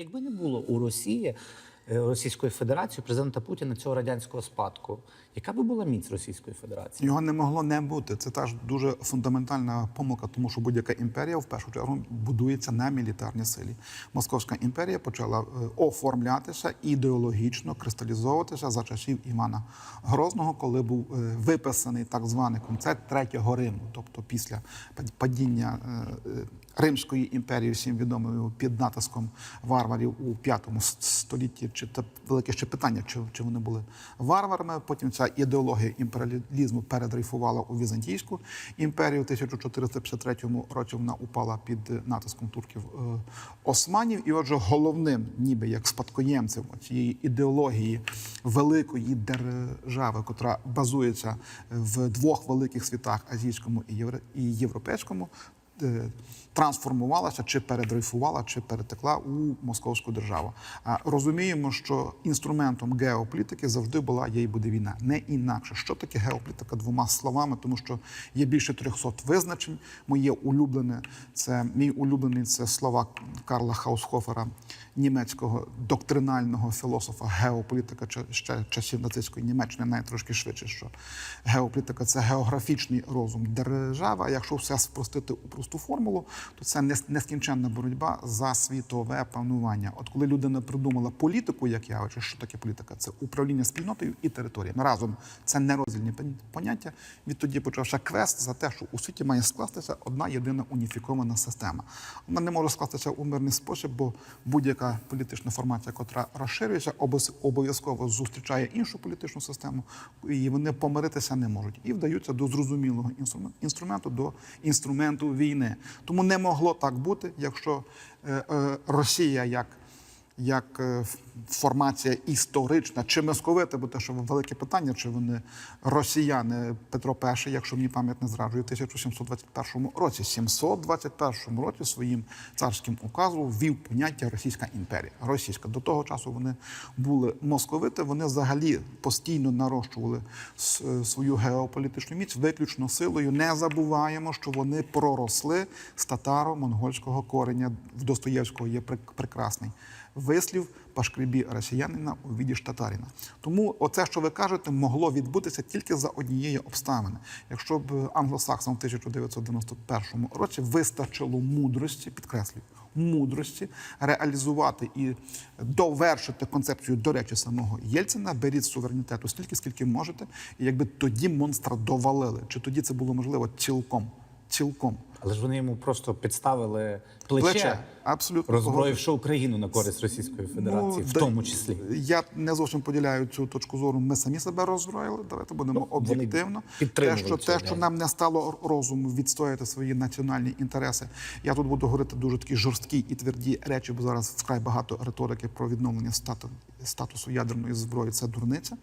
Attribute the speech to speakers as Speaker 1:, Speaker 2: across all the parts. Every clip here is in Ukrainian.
Speaker 1: Якби не було у Росії е, Російської Федерації президента Путіна цього радянського спадку, яка би була міць Російської Федерації?
Speaker 2: Його не могло не бути. Це теж дуже фундаментальна помилка, тому що будь-яка імперія в першу чергу будується на мілітарній силі. Московська імперія почала е, оформлятися ідеологічно, кристалізовуватися за часів Івана Грозного, коли був е, виписаний так званий концепт третього Риму, тобто після падіння Римської імперії, всім відомою під натиском варварів у п'ятому столітті. Чи це велике ще питання, чи, чи вони були варварами? Потім ця ідеологія імперіалізму передрейфувала у Візантійську імперію. У 1453 році вона упала під натиском турків е, османів. І отже, головним, ніби як спадкоємцем цієї ідеології великої держави, котра базується в двох великих світах азійському і євро- і європейському трансформувалася чи передрейфувала, чи перетекла у московську державу. Розуміємо, що інструментом геополітики завжди була є і буде війна, не інакше. Що таке геополітика двома словами? Тому що є більше 300 визначень. Моє улюблене це мій улюблений це слова Карла Хаусхофера, німецького доктринального філософа геополітика ще часів нацистської Німеччини, навіть трошки швидше, що геополітика це географічний розум держави. А якщо все спростити у просту формулу, то це нескінченна боротьба за світове панування. От коли людина придумала політику, як явище, що таке політика? Це управління спільнотою і територіями. Разом це нероздільні пон- поняття. Відтоді почався квест за те, що у світі має скластися одна єдина уніфікована система. Вона не може скластися у мирний спосіб, бо будь-яка політична формація, котра розширюється, обов'яз- обов'язково зустрічає іншу політичну систему, і вони помиритися не можуть. І вдаються до зрозумілого інструменту до інструменту війни. Тому не могло так бути, якщо е, е, Росія як як е, формація історична чи московити, бо те, що велике питання, чи вони росіяни Петро І, якщо мені пам'ять не зраджує, у 1721 році, 721 році своїм царським указом ввів поняття Російська імперія. Російська до того часу вони були московити. Вони взагалі постійно нарощували е, свою геополітичну міць виключно силою. Не забуваємо, що вони проросли з татаро-монгольського кореня. В Достоєвського є прек- прекрасний вислів пашкребі росіянина у віді ж. Тому оце, що ви кажете, могло відбутися тільки за однієї обставини. Якщо б англосаксам в 1991 році вистачило мудрості, підкреслюю, мудрості реалізувати і довершити концепцію, до речі, самого Єльцина, беріть суверенітету стільки, скільки можете, і якби тоді монстра довалили. Чи тоді це було можливо цілком? Цілком.
Speaker 1: Але ж вони йому просто підставили плече,
Speaker 2: Плече. Абсолютно
Speaker 1: роззброївши Україну на користь Російської Федерації, в
Speaker 2: да-
Speaker 1: тому числі.
Speaker 2: Я не зовсім поділяю цю точку зору. Ми самі себе роззброїли. Давайте будемо
Speaker 1: Ну,
Speaker 2: об'єктивно. Те, що, те, що нам не стало розуму відстояти свої національні інтереси. Я тут буду говорити дуже такі жорсткі і тверді речі, бо зараз вкрай багато риторики про відновлення стату, статусу ядерної зброї. Це дурниця.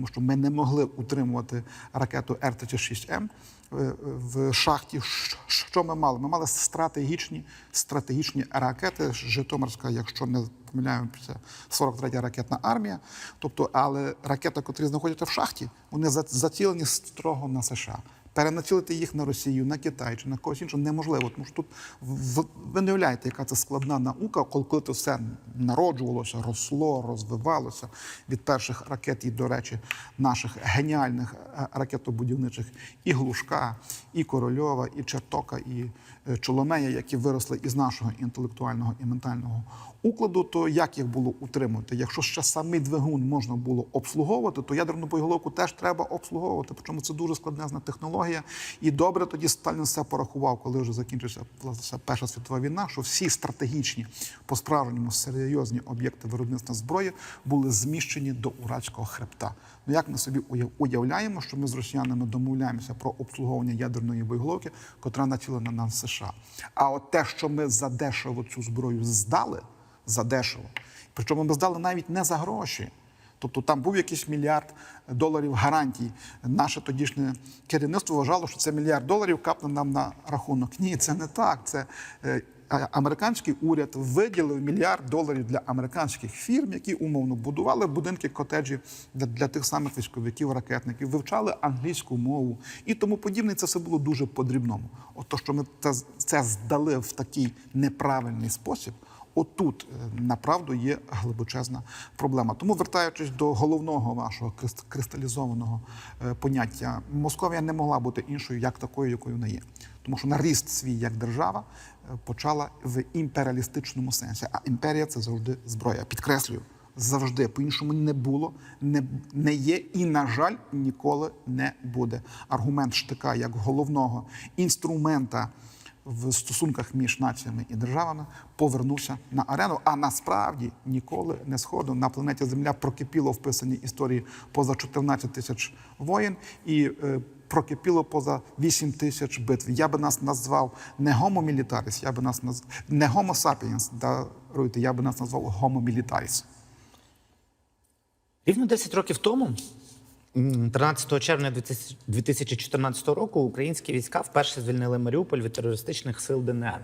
Speaker 2: Тому що ми не могли утримувати ракету Р-36М е, в шахті. Що ми мали? Ми мали стратегічні стратегічні ракети. Житомирська, якщо не помиляємося, 43-я ракетна армія. Тобто, але ракети, котрі знаходяться в шахті, вони за- зацілені строго на США. Перенацілити їх на Росію, на Китай чи на когось іншого неможливо, тому що тут в- ви не уявляєте, яка це складна наука, коли, коли це все народжувалося, росло, розвивалося від перших ракет і, до речі, наших геніальних е, ракетобудівничих і Глушка, і Корольова, і Чертока, і е, Чоломея, які виросли із нашого інтелектуального і ментального укладу, то як їх було утримувати? Якщо ще самий двигун можна було обслуговувати, то ядерну боєголовку теж треба обслуговувати. Причому це дуже складнезна технологія. І добре тоді Сталін все порахував, коли вже закінчилася власне, Перша світова війна, що всі стратегічні по-справжньому серйозні об'єкти виробництва зброї були зміщені до Уральського хребта. Ну як ми собі уяв- уявляємо, що ми з росіянами домовляємося про обслуговування ядерної боєголовки, котра націлена на США. А от те, що ми задешево цю зброю здали, задешево, причому ми здали навіть не за гроші. Тобто там був якийсь мільярд доларів гарантій. Наше тодішнє керівництво вважало, що це мільярд доларів капне нам на рахунок. Ні, це не так. Це е, американський уряд виділив мільярд доларів для американських фірм, які умовно будували будинки котеджі для, для тих самих військовиків, ракетників, вивчали англійську мову і тому подібне. Це все було дуже по-дрібному. От то, що ми це, це здали в такий неправильний спосіб. Отут е, направду є глибочезна проблема. Тому, вертаючись до головного вашого крис- кристалізованого е, поняття, Московія не могла бути іншою, як такою, якою вона є. Тому що наріст свій як держава е, почала в імперіалістичному сенсі. А імперія це завжди зброя. Підкреслюю, завжди по-іншому не було, не, не є і, на жаль, ніколи не буде. Аргумент штика як головного інструмента в стосунках між націями і державами повернувся на арену. А насправді ніколи не сходу на планеті Земля прокипіло вписані історії поза 14 тисяч воєн і е, прокипіло поза 8 тисяч битв. Я би нас назвав не homo militaris, я би нас наз... не homo sapiens, даруйте, я би нас назвав homo militaris.
Speaker 1: Рівно 10 років тому, 13 червня 2000 2014 року, українські війська вперше звільнили Маріуполь від терористичних сил ДНР.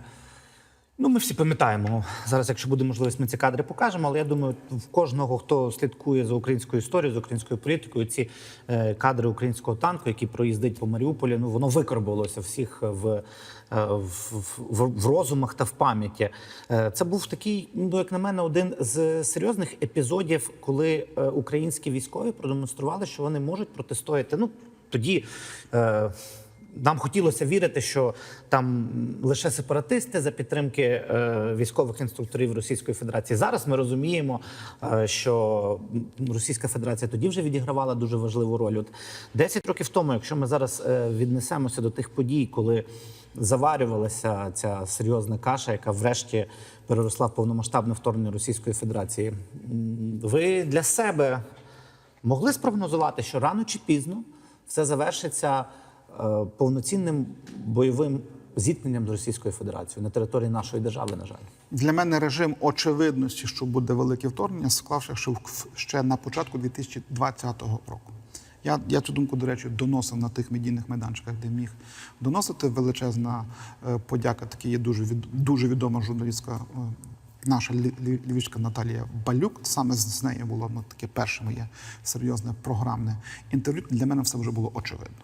Speaker 1: Ну, ми всі пам'ятаємо. Зараз, якщо буде можливість, ми ці кадри покажемо. Але я думаю, в кожного, хто слідкує за українською історією, за українською політикою, ці е, кадри українського танку, який проїздить по Маріуполі, ну воно викарбувалося всіх в, в, в, в розумах та в пам'яті. Е, це був такий, ну як на мене, один з серйозних епізодів, коли е, українські військові продемонстрували, що вони можуть протистояти. Ну тоді. Е, нам хотілося вірити, що там лише сепаратисти за підтримки е, військових інструкторів Російської Федерації. Зараз ми розуміємо, е, що Російська Федерація тоді вже відігравала дуже важливу роль. От 10 років тому, якщо ми зараз е, віднесемося до тих подій, коли заварювалася ця серйозна каша, яка врешті переросла в повномасштабне вторгнення Російської Федерації, ви для себе могли спрогнозувати, що рано чи пізно все завершиться повноцінним бойовим зіткненням з Російською Федерацією на території нашої держави, на жаль.
Speaker 2: Для мене режим очевидності, що буде велике вторгнення, склався ще, на початку 2020 року. Я, я цю думку, до речі, доносив на тих медійних майданчиках, де міг доносити. Величезна е, подяка. Таки є дуже від, дуже відома журналістка. е, Наша лі- лі- львівська Наталія Балюк, саме з нею було ну, таке перше моє серйозне програмне інтерв'ю. Для мене все вже було очевидно.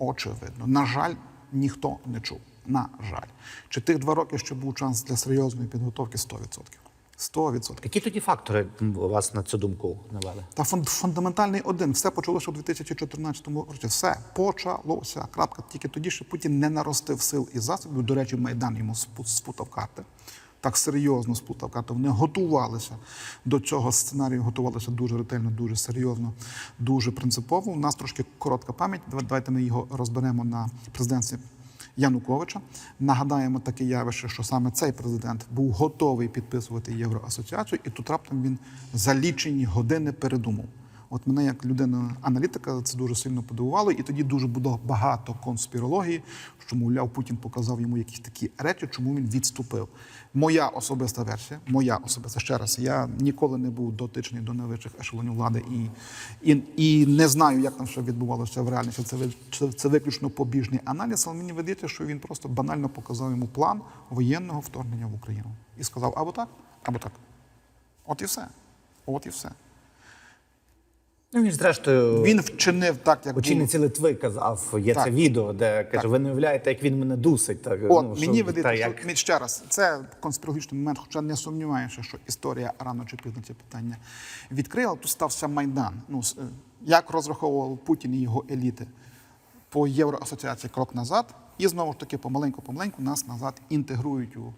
Speaker 2: Очевидно. На жаль, ніхто не чув. На жаль. Чи тих два роки ще був шанс для серйозної підготовки 100%. 100%.
Speaker 1: Які тоді фактори вас на цю думку навели?
Speaker 2: Та фунд- фундаментальний один. Все почалося у 2014 році. Все почалося. Крапка. Тільки тоді, що Путін не наростив сил і засобів. До речі, Майдан йому спу- спутав карти. Так серйозно спутав карти. Вони готувалися до цього сценарію, готувалися дуже ретельно, дуже серйозно, дуже принципово. У нас трошки коротка пам'ять. Давайте ми його розберемо на президентстві Януковича. Нагадаємо таке явище, що саме цей президент був готовий підписувати євроасоціацію, і тут раптом він за лічені години передумав. От мене як людина аналітика це дуже сильно подивувало, і тоді дуже було багато конспірології, що мовляв Путін показав йому якісь такі речі, чому він відступив. Моя особиста версія, моя особиста ще раз. Я ніколи не був дотичний до найвищих ешелонів влади і, і, і не знаю, як там все відбувалося в реальності. Це, це, це виключно побіжний аналіз, але мені видається, що він просто банально показав йому план воєнного вторгнення в Україну і сказав або так, або так. От і все. От і все.
Speaker 1: Ну він ж, зрештою
Speaker 2: Він вчинив так, як було.
Speaker 1: очільниці Литви казав, є
Speaker 2: Так.
Speaker 1: це відео, де каже:
Speaker 2: Так.
Speaker 1: ви не уявляєте, як він мене дусить. Так
Speaker 2: От
Speaker 1: ну,
Speaker 2: мені видається,
Speaker 1: та,
Speaker 2: що
Speaker 1: як
Speaker 2: ще раз, це конспірологічний момент, хоча не сумніваюся, що історія рано чи пізно це питання відкрила. Тут стався майдан. Ну е, як розраховував Путін і його еліти по євроасоціації крок назад, і знову ж таки помаленьку-помаленьку нас назад інтегрують у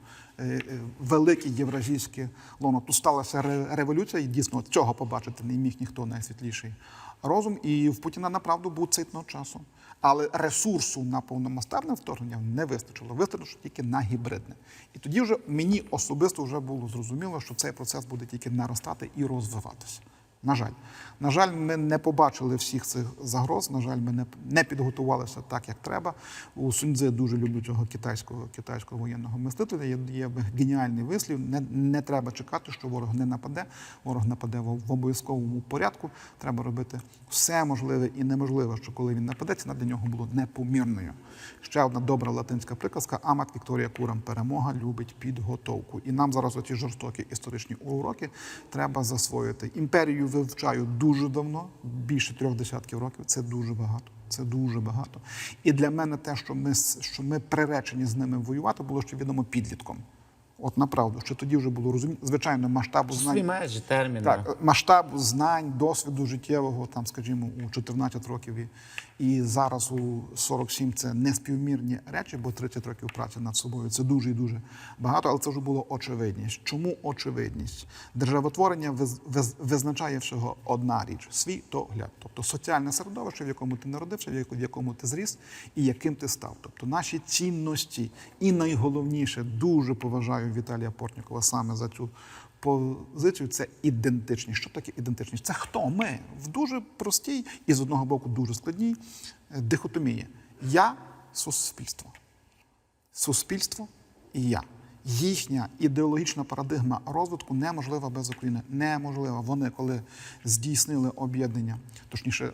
Speaker 2: велике євразійське лоно. Тут сталася революція, і дійсно цього побачити не міг ніхто найсвітліший розум. І в Путіна направду був цитно часу. Але ресурсу на повномасштабне вторгнення не вистачило. Вистачило тільки на гібридне. І тоді вже мені особисто вже було зрозуміло, що цей процес буде тільки наростати і розвиватися. На жаль, на жаль, ми не побачили всіх цих загроз. На жаль, ми не, не підготувалися так, як треба. У Суньцзи дуже люблю цього китайського китайського воєнного мислителя. Є, є геніальний вислів. Не, не треба чекати, що ворог не нападе. Ворог нападе в, в обов'язковому порядку. Треба робити все можливе і неможливе, що коли він нападе, ціна для нього було непомірною. Ще одна добра латинська приказка Амат Вікторія Курам перемога любить підготовку. І нам зараз оці жорстокі історичні уроки треба засвоїти. Імперію вивчаю дуже давно, більше трьох десятків років. Це дуже багато. Це дуже багато. І для мене те, що ми, що ми приречені з ними воювати, було ще відомо підлітком. От направду, що тоді вже було розуміння, звичайно, масштабу знань.
Speaker 1: Свої межі, терміни.
Speaker 2: Так, масштаб знань, досвіду життєвого, там, скажімо, у 14 років і, і зараз у 47 це неспівмірні речі, бо 30 років праці над собою це дуже і дуже багато, але це вже було очевидність. Чому очевидність? Державотворення виз- виз- визначає всього одна річ світогляд, тобто соціальне середовище, в якому ти народився, в якому ти зріс і яким ти став. Тобто наші цінності, і найголовніше, дуже поважаю Віталія Портнікова саме за цю позицію це ідентичність. Що таке ідентичність? Це хто ми в дуже простій і з одного боку дуже складній е, дихотомії. Я суспільство. Суспільство і я. Їхня ідеологічна парадигма розвитку неможлива без України. Неможлива. Вони, коли здійснили об'єднання, точніше,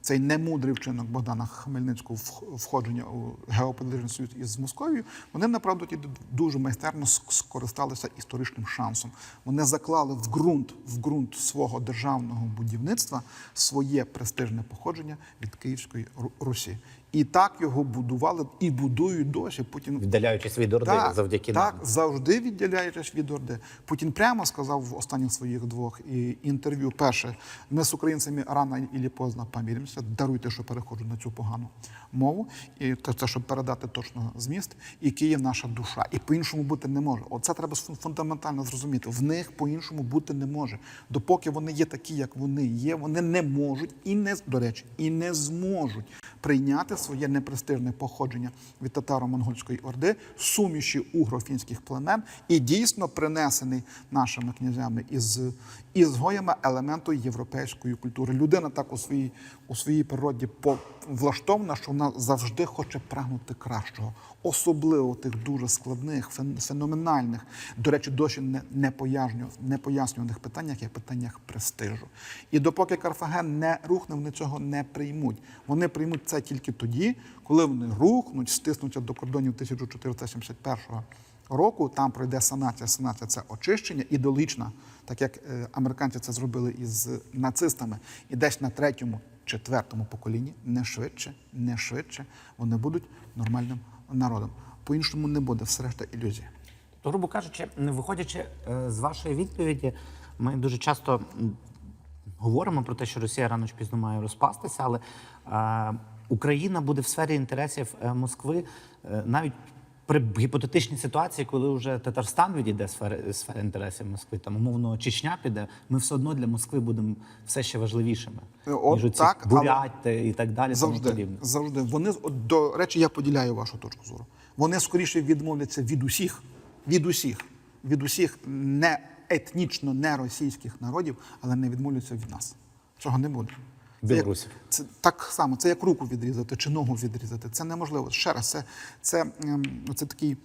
Speaker 2: цей немудрий вчинок Богдана Хмельницького входження у геополітичний союз із Московією, вони направду дуже майстерно скористалися історичним шансом. Вони заклали в ґрунт, в ґрунт свого державного будівництва своє престижне походження від Київської Русі. І так його будували і будують досі. Путін
Speaker 1: Віддаляючись від Орди завдяки
Speaker 2: так,
Speaker 1: нам.
Speaker 2: завжди відділяючись від Орди. Путін прямо сказав в останніх своїх двох і- інтерв'ю: перше, ми з українцями рано і поздно поміримося. Даруйте, що переходжу на цю погану мову, і це щоб передати точно зміст. І Київ наша душа. І по-іншому бути не може. Оце треба фун- фундаментально зрозуміти. В них по-іншому бути не може. Допоки вони є такі, як вони є, вони не можуть і не до речі, і не зможуть прийняти своє непрестижне походження від татаро-монгольської орди, суміші угро-фінських племен і дійсно принесений нашими князями із ізгоями елементу європейської культури. Людина так у своїй у своїй природі влаштована, що вона завжди хоче прагнути кращого, особливо тих дуже складних, фен- феноменальних, до речі, досі не, не, поясню- не пояснюваних питаннях, як питаннях престижу. І допоки Карфаген не рухне, вони цього не приймуть. Вони приймуть це тільки тоді, коли вони рухнуть, стиснуться до кордонів 1471 року. Там пройде санація. Санація це очищення ідеологічна, так як е, американці це зробили із нацистами. І десь на третьому, четвертому поколінні, не швидше, не швидше, вони будуть нормальним народом. По-іншому не буде, все решта ілюзія.
Speaker 1: То, грубо кажучи, не виходячи е, з вашої відповіді, ми дуже часто говоримо про те, що Росія рано чи пізно має розпастися, але е, Україна буде в сфері інтересів Москви навіть при гіпотетичній ситуації, коли вже Татарстан відійде з сфери, сфери інтересів Москви, там умовно Чечня піде, ми все одно для Москви будемо все ще важливішими.
Speaker 2: Е, от
Speaker 1: ніж
Speaker 2: так,
Speaker 1: буряти і так далі.
Speaker 2: Завжди, завжди. Вони от, до речі, я поділяю вашу точку зору. Вони скоріше відмовляться від усіх, від усіх, від усіх не етнічно не російських народів, але не відмовляться від нас. Цього не буде. Це. Це так само, це як руку відрізати чи ногу відрізати. Це неможливо. Ще раз, це, це, ем, це такий.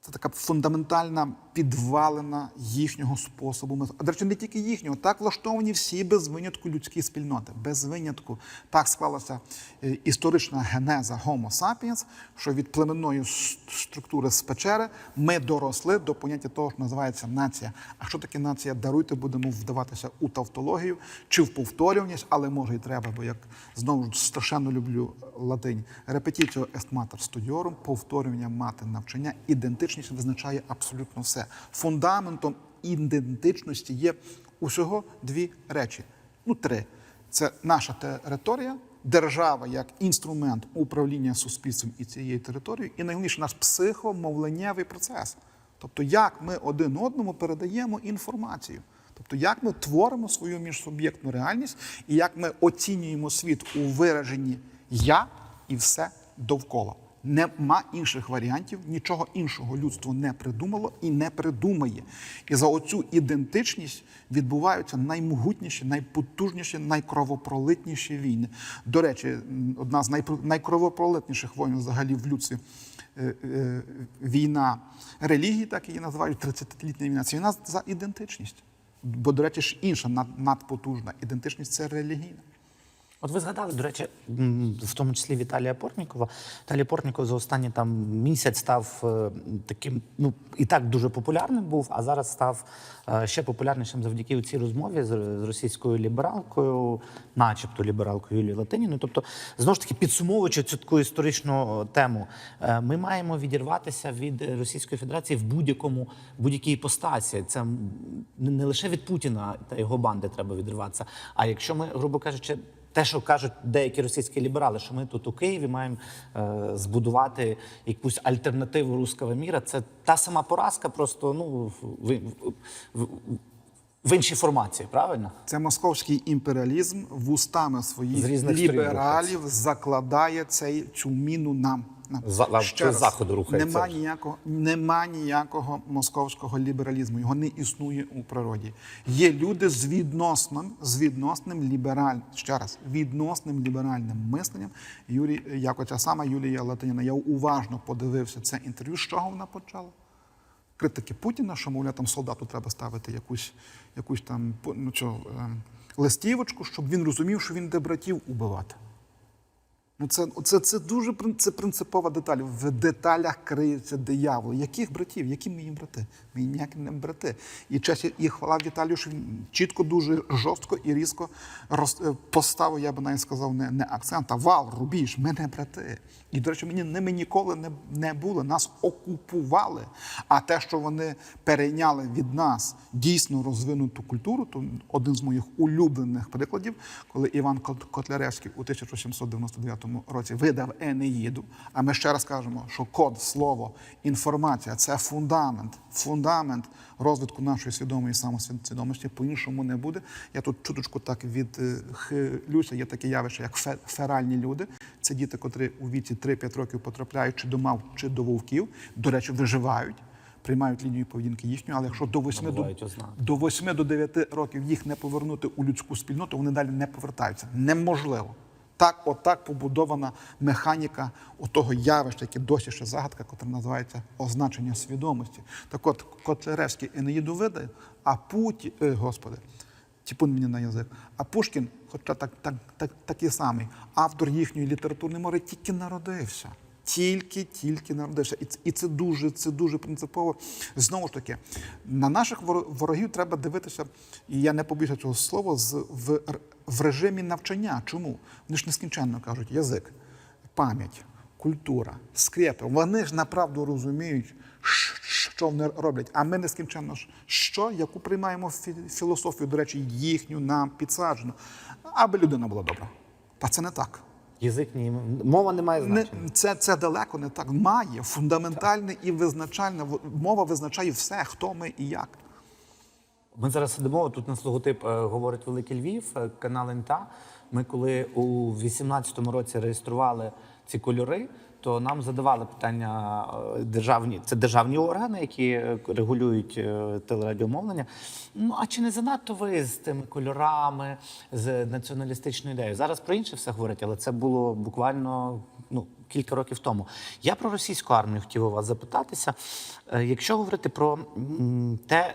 Speaker 2: Це така фундаментальна підвалина їхнього способу мислення. До речі, не тільки їхнього, так влаштовані всі без винятку людські спільноти. Без винятку. Так склалася е, історична генеза Homo sapiens, що від племенної структури з печери ми доросли до поняття того, що називається нація. А що таке нація? Даруйте, будемо вдаватися у тавтологію чи в повторюваність, але може і треба, бо як знову ж страшенно люблю латинь. Репетіціо est mater studiorum, повторювання мати навчання, ідентичність визначає абсолютно все. Фундаментом ідентичності є усього дві речі. Ну, три. Це наша територія, держава як інструмент управління суспільством і цією територією, і найголовніше наш психомовленнєвий процес. Тобто, як ми один одному передаємо інформацію. Тобто, як ми творимо свою міжсуб'єктну реальність і як ми оцінюємо світ у вираженні я і все довкола. Нема інших варіантів, нічого іншого людство не придумало і не придумає. І за оцю ідентичність відбуваються наймогутніші, найпотужніші, найкровопролитніші війни. До речі, одна з найкровопролитніших воїн взагалі в людстві е, е, війна релігії, так її називають 30-літня війна. Це війна за ідентичність. Бо, до речі, ж інша над- надпотужна ідентичність це релігійна.
Speaker 1: От ви згадали, до речі, в тому числі Віталія Портнікова. Віталій Портніков за останній там місяць став е, таким, ну і так дуже популярним був, а зараз став е, ще популярнішим завдяки цій розмові з, російською лібералкою, начебто лібералкою Юлією Латиніною. Тобто, знову ж таки, підсумовуючи цю таку історичну е, тему, ми маємо відірватися від Російської Федерації в будь-якому будь-якій іпостасі. Це не лише від Путіна та його банди треба відриватися. А якщо ми, грубо кажучи, те, що кажуть деякі російські ліберали, що ми тут у Києві маємо е, збудувати якусь альтернативу руского міра, це та сама поразка, просто ну в, в, в, в іншій формації, правильно?
Speaker 2: Це московський імперіалізм вустами своїх лібералів закладає цей цю міну нам. Нам.
Speaker 1: За-
Speaker 2: Ще раз,
Speaker 1: заходу рухається.
Speaker 2: Нема ніякого, нема ніякого московського лібералізму. Його не існує у природі. Є люди з відносним, з відносним лібераль, ще раз, відносним ліберальним мисленням. Юрій, як оця сама Юлія Латиніна, я уважно подивився це інтерв'ю. З чого вона почала? критики Путіна, що, мовляв, там солдату треба ставити якусь, якусь там ну, що, ем, листівочку, щоб він розумів, що він йде братів убивати. Ну, це, це, це дуже це принципова деталь. В деталях криється диявол. Яких братів? Які ми їм брати? Ми їм ніякі не брати. І честь і хвала Віталію, що він чітко, дуже жорстко і різко роз, е, поставив, я би навіть сказав, не, не акцент, а вал, рубіж, ми не брати. І, до речі, мені ними ніколи не, не були. Нас окупували. А те, що вони перейняли від нас дійсно розвинуту культуру, то один з моїх улюблених прикладів, коли Іван Котляревський у 1799 році видав Енеїду. А ми ще раз кажемо, що код, слово, інформація це фундамент, фундамент розвитку нашої свідомої самосвідомості. По-іншому не буде. Я тут чуточку так відхилюся. Є таке явище, як фе- феральні люди. Це діти, котрі у віці 3-5 років потрапляють чи до мав, чи до вовків. До речі, виживають. Приймають лінію поведінки їхню, але якщо до 8 до, до 8 до 9 років їх не повернути у людську спільноту, вони далі не повертаються. Неможливо. Так, отак побудована механіка того явища, яке досі ще загадка, яка називається означення свідомості. Так от, Котляревський Енеїду видає, а Путі, е, господи, тіпун мені на язик. А Пушкін, хоча так, так, так, такий самий, автор їхньої літературної мови, тільки народився. Тільки, тільки народився. І це, і це дуже, це дуже принципово. Знову ж таки, на наших ворогів треба дивитися, і я не побіжу цього слова, з, в, в режимі навчання. Чому? Вони ж нескінченно кажуть язик, пам'ять, культура, скрепи. Вони ж направду розуміють, що вони роблять. А ми нескінченно що, яку приймаємо фі- філософію, до речі, їхню нам підсаджену, аби людина була добра. Та це не так.
Speaker 1: Язик ні, мова не має
Speaker 2: Не, це, це далеко не так. Має фундаментальне і визначальне. Мова визначає все, хто ми і як.
Speaker 1: Ми зараз сидимо. Тут нас логотип е, говорить Великий Львів, е, канал НТА. Ми коли у 18-му році реєстрували ці кольори, то нам задавали питання е, державні, це державні органи, які е, регулюють е, телерадіомовлення. Ну а чи не занадто ви з тими кольорами, з націоналістичною ідеєю? Зараз про інше все говорить, але це було буквально ну, кілька років тому. Я про російську армію хотів у вас запитатися. Якщо говорити про те,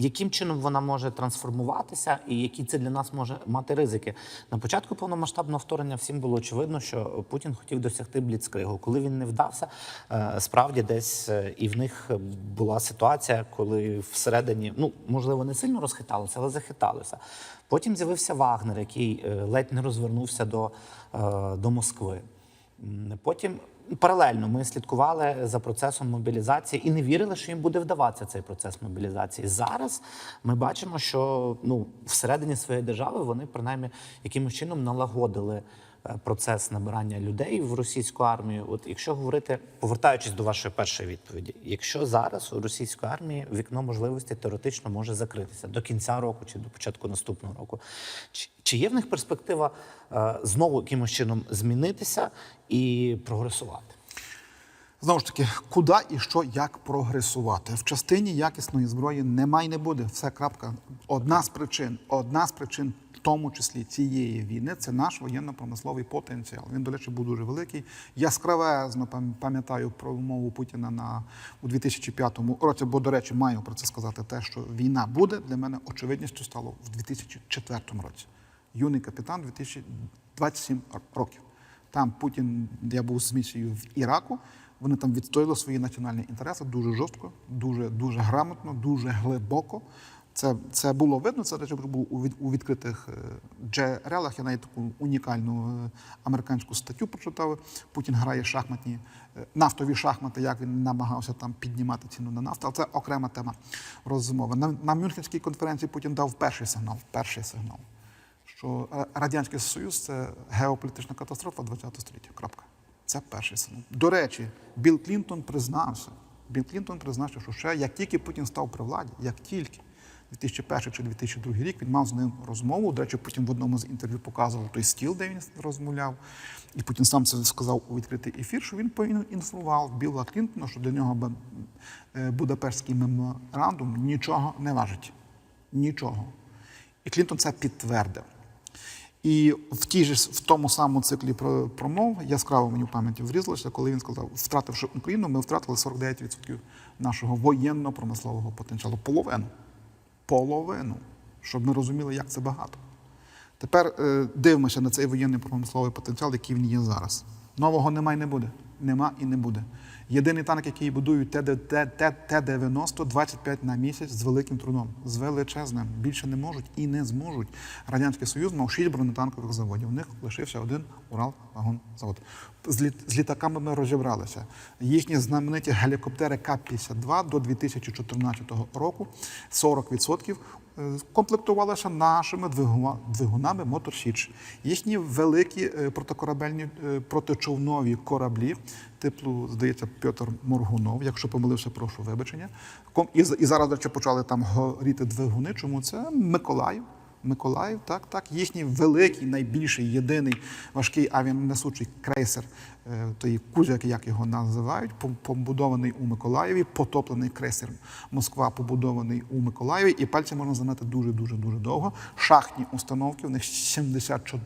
Speaker 1: яким чином вона може трансформуватися, і які це для нас може мати ризики. На початку повномасштабного вторгнення всім було очевидно, що Путін хотів досягти бліцкригу. Коли він не вдався, е, справді десь е, і в них була ситуація, коли всередині, ну можливо, не сильно розхиталося, але захиталося. Потім з'явився Вагнер, який е, ледь не розвернувся до, е, до Москви. Потім паралельно ми слідкували за процесом мобілізації і не вірили, що їм буде вдаватися цей процес мобілізації. Зараз ми бачимо, що ну всередині своєї держави вони принаймні якимось чином налагодили процес набирання людей в російську армію. От якщо говорити, повертаючись до вашої першої відповіді, якщо зараз у російської армії вікно можливості теоретично може закритися до кінця року чи до початку наступного року, чи, чи є в них перспектива е, знову якимось чином змінитися і прогресувати?
Speaker 2: Знову ж таки, куди і що, як прогресувати? В частині якісної зброї немає не буде. Все крапка. Одна з причин, одна з причин, в тому числі цієї війни, це наш воєнно-промисловий потенціал. Він, до речі, був дуже великий. Яскравезно пам'ятаю про мову Путіна на у 2005 році, бо, до речі, маю про це сказати. Те, що війна буде, для мене очевидністю стало в 2004 році. Юний капітан 2027 років. Там Путін, я був з місією в Іраку. Вони там відстояли свої національні інтереси дуже жорстко, дуже дуже грамотно, дуже глибоко. Це, це було видно. Це речі було у, від, у відкритих е, джерелах. Я навіть таку унікальну е, американську статтю прочитав. Путін грає шахматні е, нафтові шахмати, як він намагався там піднімати ціну на нафту. Але це окрема тема розмови. На, на Мюнхенській конференції Путін дав перший сигнал. Перший сигнал що Радянський Союз це геополітична катастрофа ХХ століття. Крапка. Це перший сигнал. До речі, Білл Клінтон признався. Білл Клінтон признався, що ще як тільки Путін став при владі, як тільки 2001 чи 2002 рік він мав з ним розмову. До речі, потім в одному з інтерв'ю показував той стіл, де він розмовляв. І Путін сам це сказав у відкритий ефір, що він поінформував Білла Клінтона, що для нього е, Будапештський меморандум нічого не важить. Нічого. І Клінтон це підтвердив. І в тій же в тому самому циклі промов яскраво мені в пам'яті врізалося, коли він сказав, втративши Україну, ми втратили 49% нашого воєнно-промислового потенціалу. Половину. Половину. Щоб ми розуміли, як це багато. Тепер е, дивимося на цей воєнний промисловий потенціал, який він є зараз. Нового нема і не буде. Нема і не буде. Єдиний танк, який будують Т-90, 25 на місяць з великим трудом, з величезним. Більше не можуть і не зможуть. Радянський Союз мав 6 бронетанкових заводів. У них лишився один Урал-вагонзавод. З, літ, з літаками ми розібралися. Їхні знамениті гелікоптери К-52 до 2014 року 40% е, комплектувалися нашими двигуна- двигунами Мотор Січ. Їхні великі е, протикорабельні е, протичовнові кораблі, типу, здається, Пьотр Моргунов, якщо помилився, прошу вибачення. І, зараз, почали там горіти двигуни. Чому це Миколаїв? Миколаїв, так, так, їхній великий, найбільший, єдиний важкий авіанесучий крейсер, е, той Кузяк, як його називають, побудований у Миколаєві, потоплений крейсер Москва, побудований у Миколаєві, і пальці можна занати дуже, дуже, дуже довго. Шахтні установки, в них 74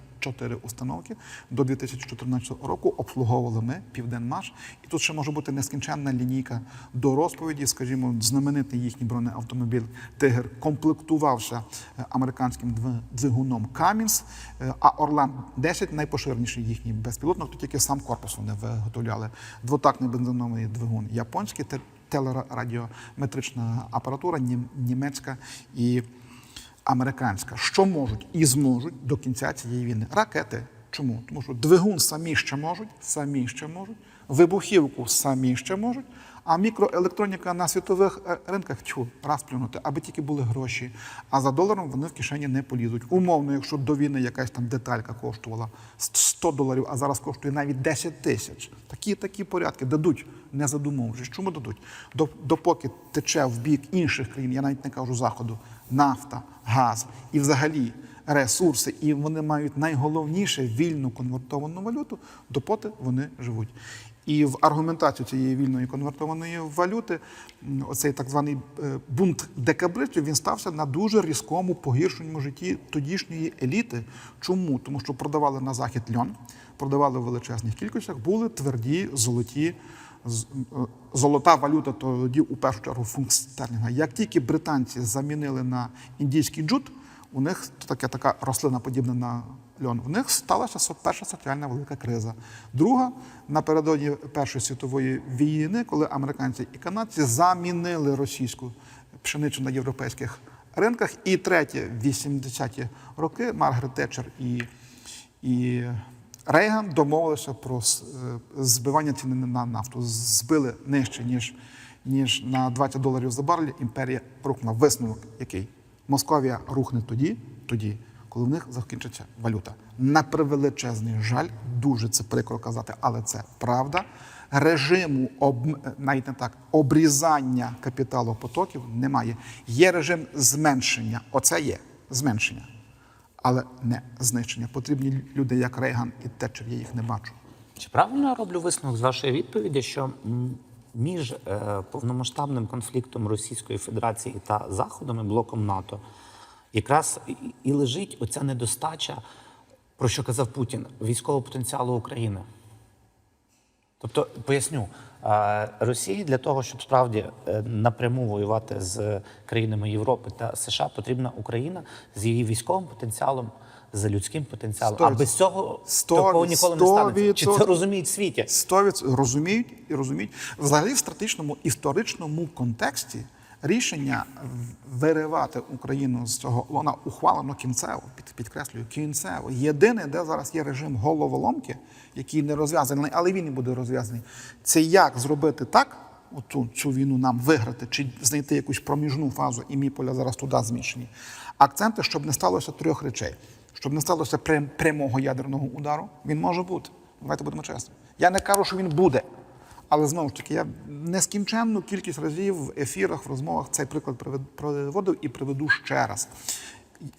Speaker 2: установки до 2014 року обслуговували ми, Південмаш. І тут ще може бути нескінченна лінійка до розповіді. Скажімо, знаменитий їхній бронеавтомобіль Тигр комплектувався е, американським дви- двигуном Камінс, е, а Орлан 10 найпоширеніший їхній безпілотник, тут тільки сам корпус вони виготовляли. Двотактний бензиновий двигун японський, телерадіометрична апаратура німецька і американська, що можуть і зможуть до кінця цієї війни. Ракети. Чому? Тому що двигун самі ще можуть, самі ще можуть, вибухівку самі ще можуть, а мікроелектроніка на світових е, ринках тьфу, раз плюнути, аби тільки були гроші. А за доларом вони в кишені не полізуть. Умовно, якщо до війни якась там деталька коштувала 100 доларів, а зараз коштує навіть 10 тисяч. Такі такі порядки дадуть, не задумовуючись. Чому дадуть? До- Допоки тече в бік інших країн, я навіть не кажу заходу, нафта, газ і взагалі ресурси, і вони мають найголовніше вільну конвертовану валюту, допоки вони живуть. І в аргументацію цієї вільної конвертованої валюти оцей так званий е, бунт декабристів він стався на дуже різкому погіршеному житті тодішньої еліти. Чому? Тому що продавали на захід льон, продавали в величезних кількостях, були тверді золоті золота валюта тоді у першу чергу фунт стерлінга. Як тільки британці замінили на індійський джут, у них така, така рослина подібна на льон. У них сталася перша соціальна велика криза. Друга напередодні Першої світової війни, коли американці і канадці замінили російську пшеницю на європейських ринках. І третє, 80-ті роки Маргарет Тетчер і, і Рейган домовилися про е, збивання ціни на нафту. Збили нижче, ніж, ніж на 20 доларів за барель. Імперія рухнула. Висновок який? Московія рухне тоді, тоді, коли в них закінчиться валюта. На превеличезний жаль, дуже це прикро казати, але це правда. Режиму об, навіть не так, обрізання капіталопотоків немає. Є режим зменшення. Оце є зменшення але не знищення. Потрібні люди, як Рейган і Тетчер, я їх не бачу.
Speaker 1: Чи правильно я роблю висновок з вашої відповіді, що між е, повномасштабним конфліктом Російської Федерації та Заходом і блоком НАТО якраз і- лежить оця недостача, про що казав Путін, військового потенціалу України? Тобто, поясню, Росії для того, щоб справді е, напряму воювати з країнами Європи та США, потрібна Україна з її військовим потенціалом, За людським потенціалом.
Speaker 2: 100,
Speaker 1: А без цього
Speaker 2: сто
Speaker 1: такого
Speaker 2: ніколи
Speaker 1: ніколи не
Speaker 2: сто
Speaker 1: станеться. Чи це розуміють в світі?
Speaker 2: 100% розуміють і розуміють. Взагалі в стратегічному історичному контексті рішення виривати Україну з цього лона ухвалено кінцево, під, підкреслюю, кінцево. Єдине, де зараз є режим головоломки, який не розв'язаний, але він і буде розв'язаний. Це як зробити так, оцю цю війну нам виграти, чи знайти якусь проміжну фазу, і мій поля зараз туди змішані. Акценти, щоб не сталося трьох речей. Щоб не сталося прям- прямого ядерного удару, він може бути. Давайте будемо чесні. Я не кажу, що він буде. Але знову ж таки, я нескінченну кількість разів в ефірах, в розмовах цей приклад приводив і приведу ще раз.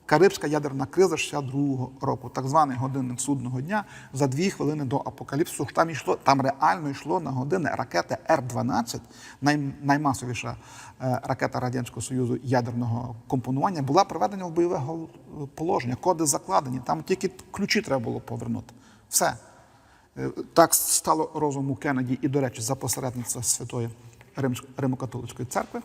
Speaker 2: Карибська ядерна криза 62-го року, так званий годинник судного дня, за дві хвилини до апокаліпсису. Там йшло, там реально йшло на години ракети Р-12, най, наймасовіша е, ракета Радянського Союзу ядерного компонування, була приведена в бойове положення. Коди закладені, там тільки ключі треба було повернути. Все. Е, Так стало розуму Кеннеді і, до речі, за посередництва Святої Римо-католицької церкви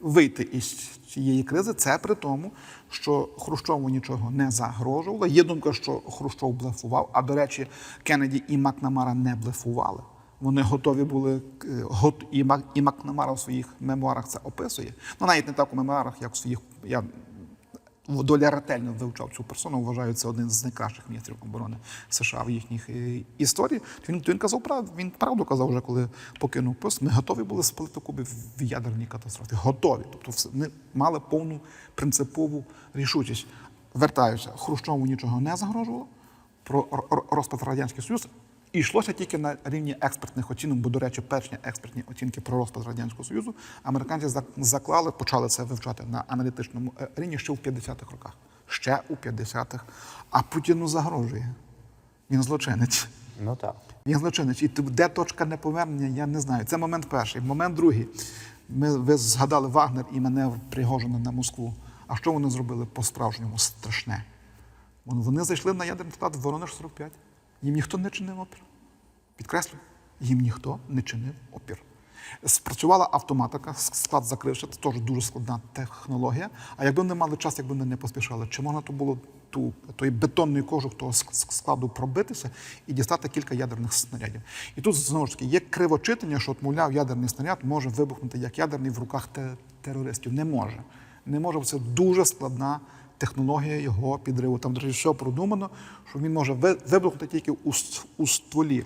Speaker 2: вийти із цієї кризи. Це при тому, що Хрущову нічого не загрожувало. Є думка, що Хрущов блефував. А до речі, Кеннеді і Макнамара не блефували. Вони готові були е, і Макнамара в своїх мемуарах це описує. Ну навіть не так у мемуарах, як в своїх я доля ретельно вивчав цю персону. Вважаю, це один з найкращих міністрів оборони США в їхніх е, історії. Він, він казав правду, він правду казав вже, коли покинув пост. Ми готові були спалити Куби в ядерній катастрофі. Готові. Тобто, все ми мали повну принципову рішучість. Вертаюся, Хрущову нічого не загрожувало. Про розпад радянський союз. І йшлося тільки на рівні експертних оцінок, бо, до речі, перші експертні оцінки про розпад Радянського Союзу американці заклали, почали це вивчати на аналітичному е, рівні ще у 50-х роках. Ще у 50-х. А Путіну загрожує. Він злочинець.
Speaker 1: Ну так.
Speaker 2: Він злочинець. І де точка неповернення, я не знаю. Це момент перший. Момент другий. Ми, ви згадали Вагнер і маневр Пригожина на Москву. А що вони зробили по-справжньому страшне? Вони, вони зайшли на ядерний склад в Воронеж 45. Їм ніхто не чинив опір. Підкреслю, їм ніхто не чинив опір. Спрацювала автоматика, склад закрився, це теж дуже складна технологія. А якби вони мали час, якби вони не поспішали, чи можна то було ту, той бетонний кожух того ск- ск- складу пробитися і дістати кілька ядерних снарядів? І тут знову ж таки є кривочитання, що, от, мовляв, ядерний снаряд може вибухнути як ядерний в руках те- терористів. Не може. Не може, це дуже складна технологія його підриву. Там, до речі, все продумано, що він може вибухнути тільки у, стволі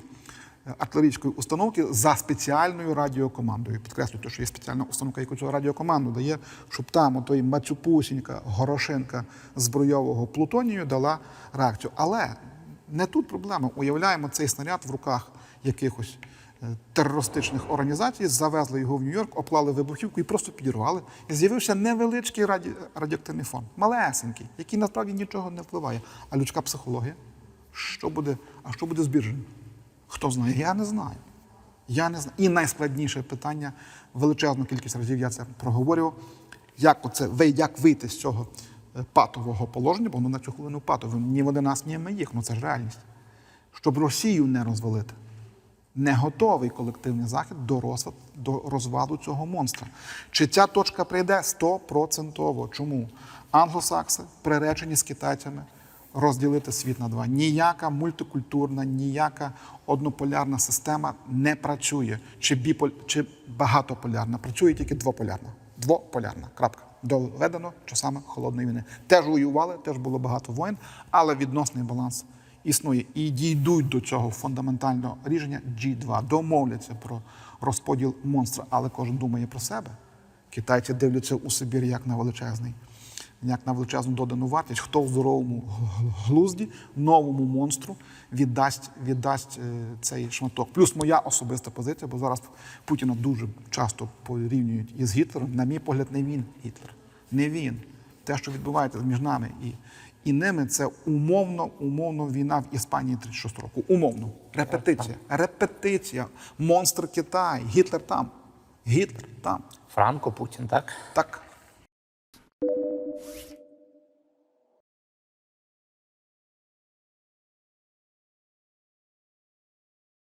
Speaker 2: е, артилерійської установки за спеціальною радіокомандою. Підкреслюю, що є спеціальна установка, яку цю радіокоманду дає, щоб там отой Мацюпусінька, Горошинка збройового плутонію дала реакцію. Але не тут проблема. Уявляємо цей снаряд в руках якихось терористичних організацій, завезли його в Нью-Йорк, оплали вибухівку і просто підірвали. І з'явився невеличкий раді... радіоактивний фон, малесенький, який насправді нічого не впливає. А людська психологія, що буде, а що буде з біржею? Хто знає? Я не знаю. Я не знаю. І найскладніше питання, величезну кількість разів я це проговорював. Як оце, як вийти з цього е, патового положення, бо воно на цю хвилину патове. Ні вони нас, ні ми їх, ну це ж реальність. Щоб Росію не розвалити. Не готовий колективний захід до, розвад, до розвалу цього монстра. Чи ця точка прийде стопроцентово? Чому? Англосакси приречені з китайцями розділити світ на два. Ніяка мультикультурна, ніяка однополярна система не працює. Чи, біполь, чи багатополярна. Працює тільки двополярна. Двополярна. Крапка. Доведено часами холодної війни. Теж воювали, теж було багато воїн, але відносний баланс існує. І дійдуть до цього фундаментального рішення G2. Домовляться про розподіл монстра, але кожен думає про себе. Китайці дивляться у Сибір як на величезний, як на величезну додану вартість. Хто в здоровому глузді новому монстру віддасть, віддасть е, цей шматок. Плюс моя особиста позиція, бо зараз Путіна дуже часто порівнюють із Гітлером. На мій погляд, не він Гітлер. Не він. Те, що відбувається між нами і, і ними, це умовно, умовно війна в Іспанії 36 року. Умовно. Репетиція. Репетиція. Монстр Китай. Гітлер там. Гітлер там.
Speaker 1: Франко, Путін, так?
Speaker 2: Так.